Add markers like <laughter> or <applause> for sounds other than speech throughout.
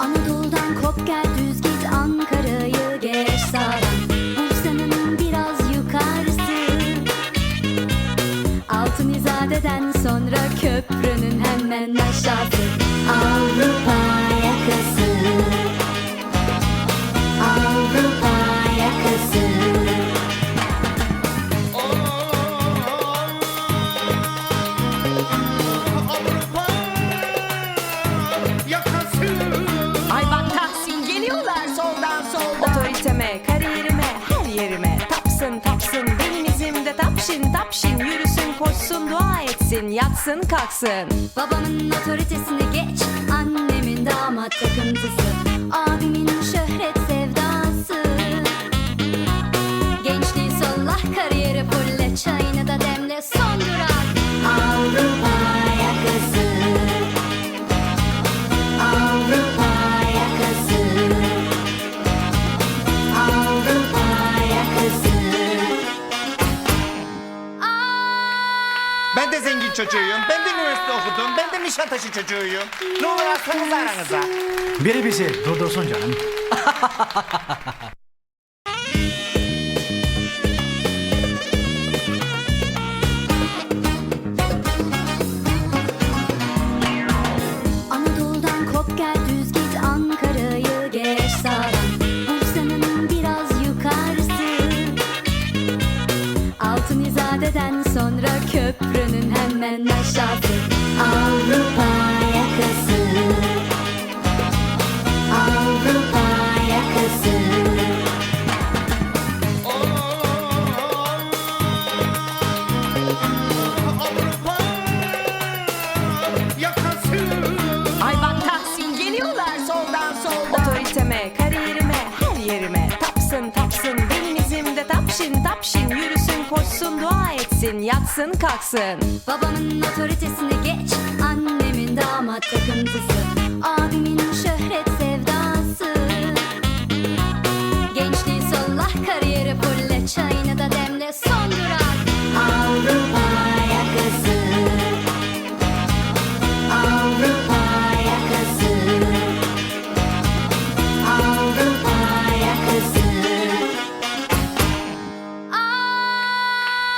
Anadolu'dan kop gel düz git Ankara'yı geç sağdan Bursa'nın biraz yukarısı. Altın İzade'den sonra köprünün hemen aşağısı koşsun dua etsin yatsın kalksın. Babamın otoritesini geç Annemin damat takıntısı de zengin çocuğuyum. Ben de üniversite okudum. Ben de Nişantaşı çocuğuyum. Ne olur atsanız aranıza. Biri bizi durdursun canım. Anadolu'dan kop gel düz git Ankara'yı geç sağdan Bursa'nın biraz yukarısı Altın İzade'den hemen aşağısı Avrupa yakası Avrupa yakası Ay bak Tahsin geliyorlar soldan soldan. Otoriteme, kariyerime, her yerime. Tapsın tapsın benim izimde tapşin tapşin. Yürüsün koşsun dua etsin yatsın kalksın. Babamın otoritesini geç Annemin damat takıntısı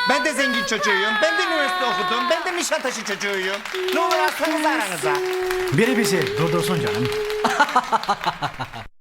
Ben de zengin çocuğuyum. Ben de üniversite okudum. Ben de Nişantaşı çocuğuyum. Ne olur atsanız aranıza. Biri bizi durdursun canım. <laughs>